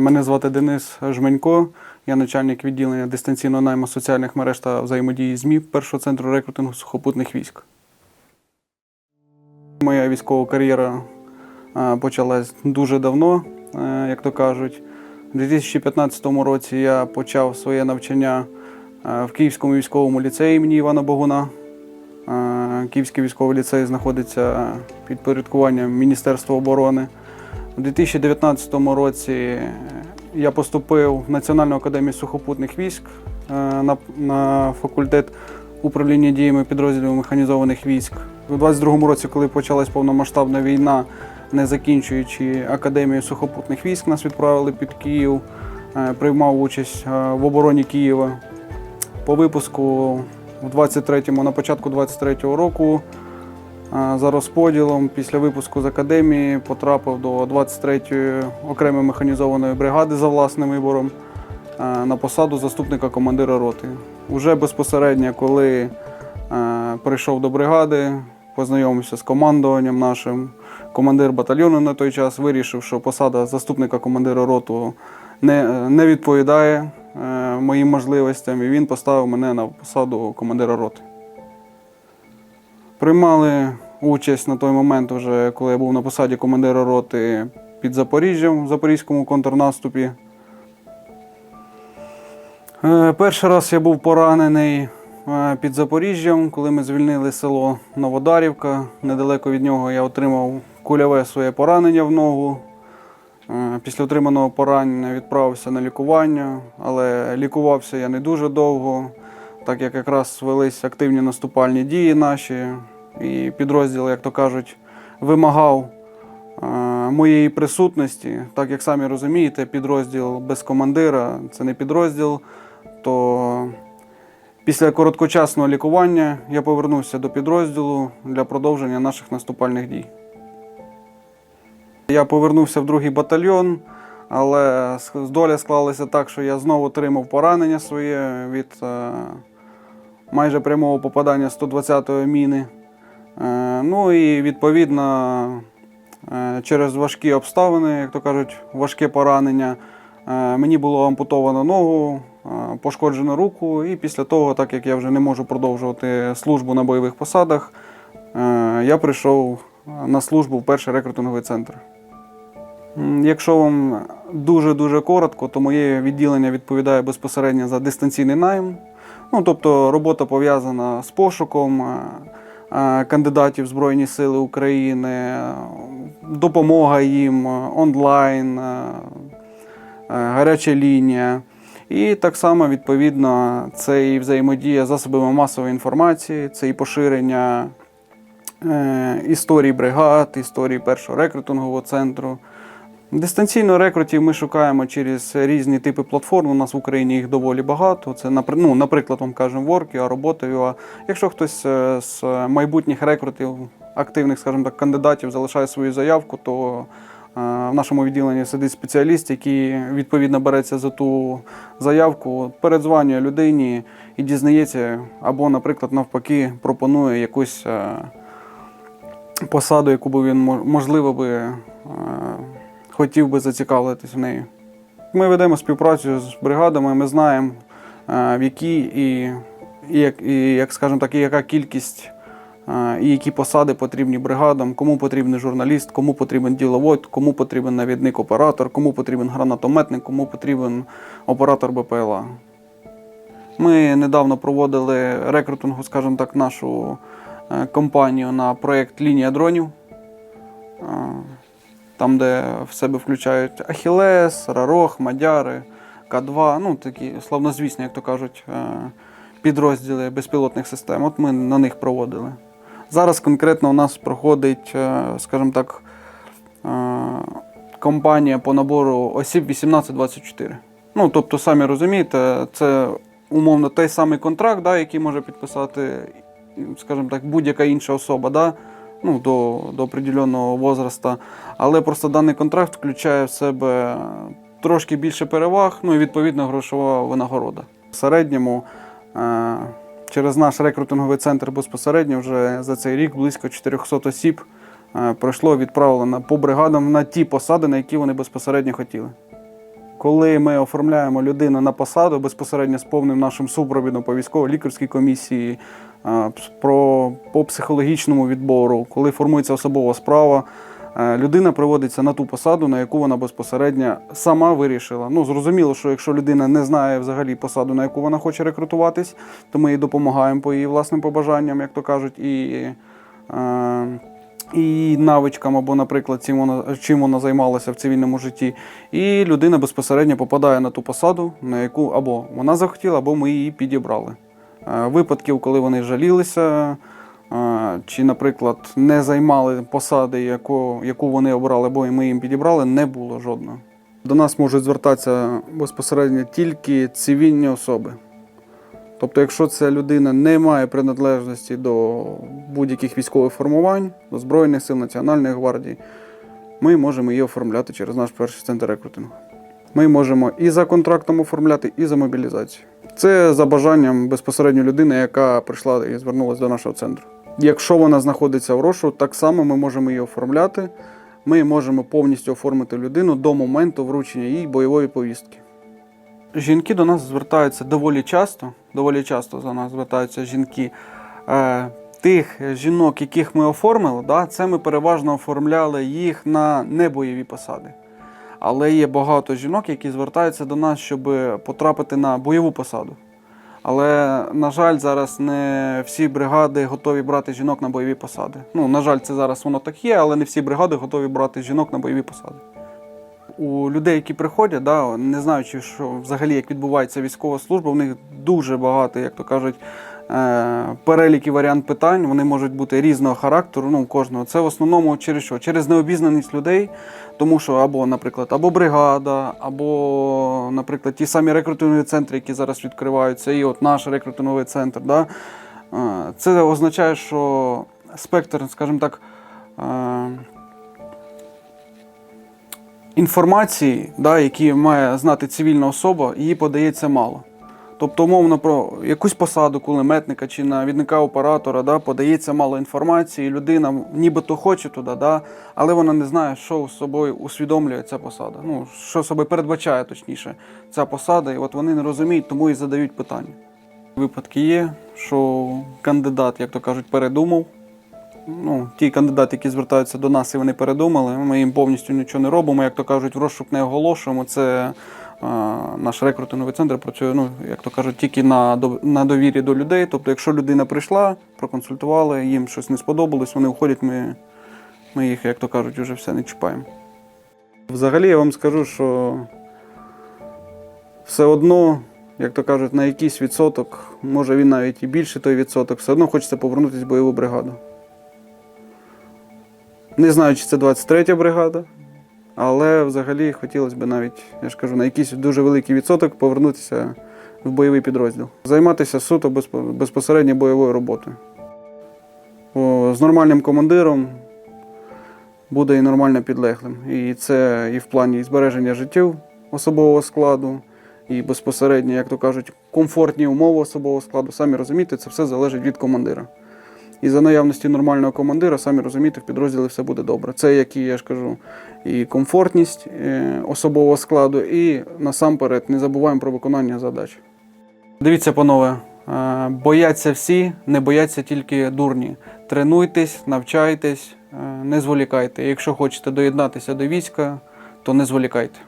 Мене звати Денис Жменько. Я начальник відділення дистанційного найму соціальних мереж та взаємодії ЗМІ першого центру рекрутингу сухопутних військ. Моя військова кар'єра е, почалась дуже давно, е, як то кажуть. У 2015 році я почав своє навчання е, в Київському військовому ліцеї імені Івана Богуна. Київський військовий ліцей знаходиться під порядкуванням Міністерства оборони. У 2019 році я поступив в Національну академію сухопутних військ е, на, на факультет управління діями підрозділів механізованих військ. У 2022 році, коли почалась повномасштабна війна, не закінчуючи академію сухопутних військ, нас відправили під Київ, е, приймав участь е, в обороні Києва. По випуску в 23-му, на початку 23-го року е, за розподілом після випуску з академії потрапив до 23-ї окремої механізованої бригади за власним вибором на посаду заступника командира роти. Уже безпосередньо, коли прийшов до бригади, познайомився з командуванням нашим. Командир батальйону на той час вирішив, що посада заступника командира роту не, не відповідає е, моїм можливостям, і він поставив мене на посаду командира роти. Приймали участь на той момент, вже, коли я був на посаді командира роти під Запоріжжям в Запорізькому контрнаступі. Е, Перший раз я був поранений е, під Запоріжжям, коли ми звільнили село Новодарівка. Недалеко від нього я отримав кульове своє поранення в ногу. Е, Після отриманого поранення відправився на лікування, але лікувався я не дуже довго, так як якраз велись активні наступальні дії наші, і підрозділ, як то кажуть, вимагав е, моєї присутності. Так як самі розумієте, підрозділ без командира це не підрозділ. То після короткочасного лікування я повернувся до підрозділу для продовження наших наступальних дій. Я повернувся в другий батальйон, але ск- доля склалася так, що я знову отримав поранення своє від е, майже прямого попадання 120-ї міни. Е, ну і відповідно е, через важкі обставини, як то кажуть, важке поранення, е, мені було ампутовано ногу, пошкоджено руку, і після того, так як я вже не можу продовжувати службу на бойових посадах, я прийшов на службу в перший рекрутинговий центр. Якщо вам дуже-дуже коротко, то моє відділення відповідає безпосередньо за дистанційний найм. Ну, тобто робота пов'язана з пошуком кандидатів в Збройні Сили України, е, допомога їм е, онлайн, е, е, гаряча лінія. І так само, відповідно, це і взаємодія з засобами масової інформації, це і поширення історії бригад, історії першого рекрутингового центру. Дистанційно рекрутів ми шукаємо через різні типи платформ. У нас в Україні їх доволі багато. Це ну, наприклад, вам кажемо Work, робота. Якщо хтось е, з майбутніх рекрутів, активних, скажімо так, кандидатів залишає свою заявку, то е, в нашому відділенні сидить спеціаліст, який відповідно береться за ту заявку, передзвонює людині і дізнається, або, наприклад, навпаки, пропонує якусь е, посаду, яку би він можливо би хотів би зацікавитись в неї. Ми ведемо співпрацю з бригадами, ми знаємо, е, в якій і, і, як, і як скажемо так, і яка кількість е, і які посади потрібні бригадам, кому потрібен журналіст, кому потрібен діловод, кому потрібен навідник-оператор, кому потрібен гранатометник, кому потрібен оператор БПЛА. Ми недавно проводили рекрутингу, скажімо так, нашу е, компанію на проєкт Лінія дронів. Там, де в себе включають Ахілес, Рарох, Мадяри, К2, ну такі славнозвісні, як то кажуть, е, підрозділи безпілотних систем. От ми на них проводили. Зараз конкретно у нас проходить, е, скажімо так, е, кампанія по набору осіб 18-24. Ну, тобто, самі розумієте, це умовно той самий контракт, да, який може підписати, скажімо так, будь-яка інша особа. Да, ну, до, до определеного возраста. Але просто даний контракт включає в себе трошки більше переваг, ну і відповідно грошова винагорода. В середньому е, через наш рекрутинговий центр безпосередньо вже за цей рік близько 400 осіб е, пройшло відправлено по бригадам на ті посади, на які вони безпосередньо хотіли. Коли ми оформляємо людину на посаду безпосередньо з повним нашим супровідом по військово-лікарській комісії, про, по психологічному відбору, коли формується особова справа, е, людина приводиться на ту посаду, на яку вона безпосередньо сама вирішила. Ну, зрозуміло, що якщо людина не знає взагалі посаду, на яку вона хоче рекрутуватись, то ми їй допомагаємо по її власним побажанням, як то кажуть, і. е, і навичкам, або, наприклад, чим вона, чим вона займалася в цивільному житті. І людина безпосередньо попадає на ту посаду, на яку або вона захотіла, або ми її підібрали. Е, Випадків, коли вони жалілися, е, чи, наприклад, не займали посади, яку, яку вони обрали, або ми їм підібрали, не було жодного. До нас можуть звертатися безпосередньо тільки цивільні особи. Тобто, якщо ця людина не має приналежності до будь-яких військових формувань, до Збройних сил Національної гвардії, ми можемо її оформляти через наш перший центр рекрутингу. Ми можемо і за контрактом оформляти, і за мобілізацію. Це за бажанням безпосередньо людини, яка прийшла і звернулася до нашого центру. Якщо вона знаходиться в розшуку, так само ми можемо її оформляти. Ми можемо повністю оформити людину до моменту вручення їй бойової повістки. Жінки до нас звертаються доволі часто. Доволі часто до нас звертаються жінки. Е, тих жінок, яких ми оформили, це ми переважно оформляли їх на небойові посади. Але є багато жінок, які звертаються до нас, щоб потрапити на бойову посаду. Але, на жаль, зараз не всі бригади готові брати жінок на бойові посади. Ну, на жаль, це зараз воно так є, але не всі бригади готові брати жінок на бойові посади у людей, які приходять, да, не знаючи, що взагалі як відбувається військова служба, у них дуже багато, як то кажуть, е, перелік і варіант питань. Вони можуть бути різного характеру. Ну, кожного. Це в основному через що? Через необізнаність людей, тому що або, наприклад, або бригада, або, наприклад, ті самі рекрутингові центри, які зараз відкриваються, і от наш рекрутинговий центр. Да, е, це означає, що спектр, скажімо так. е, інформації, да, які має знати цивільна особа, її подається мало. Тобто, умовно, про якусь посаду кулеметника чи навідника оператора да, подається мало інформації, людина нібито хоче туди, да, але вона не знає, що з собою усвідомлює ця посада. Ну, що собою передбачає, точніше, ця посада, і от вони не розуміють, тому і задають питання. Випадки є, що кандидат, як то кажуть, передумав ну, ті кандидати, які звертаються до нас і вони передумали, ми їм повністю нічого не робимо. Як то кажуть, в розшук не оголошуємо. Це наш рекрутинговий центр працює, ну, як то кажуть, тільки на, на довірі до людей. Тобто, якщо людина прийшла, проконсультували, їм щось не сподобалось, вони уходять, ми, ми їх, як то кажуть, вже все не чіпаємо. Взагалі я вам скажу, що все одно, як то кажуть, на якийсь відсоток, може він навіть і більше той відсоток, все одно хочеться повернутися в бойову бригаду. Не знаю, чи це 23 бригада, але взагалі хотілося б навіть, я ж кажу, на якийсь дуже великий відсоток повернутися в бойовий підрозділ. Займатися суто безпосередньо бойовою роботою. Бо з нормальним командиром буде і нормально підлеглим. І це і в плані збереження життів особового складу, і безпосередньо, як то кажуть, комфортні умови особового складу. Самі розумієте, це все залежить від командира. І за наявності нормального командира, самі розумієте, в підрозділі все буде добре. Це, як і я ж кажу, і комфортність е, особового складу, і насамперед не забуваємо про виконання задач. Дивіться, панове, е, бояться всі, не бояться тільки дурні. Тренуйтесь, навчайтесь, е, не зволікайте. Якщо хочете доєднатися до війська, то не зволікайте.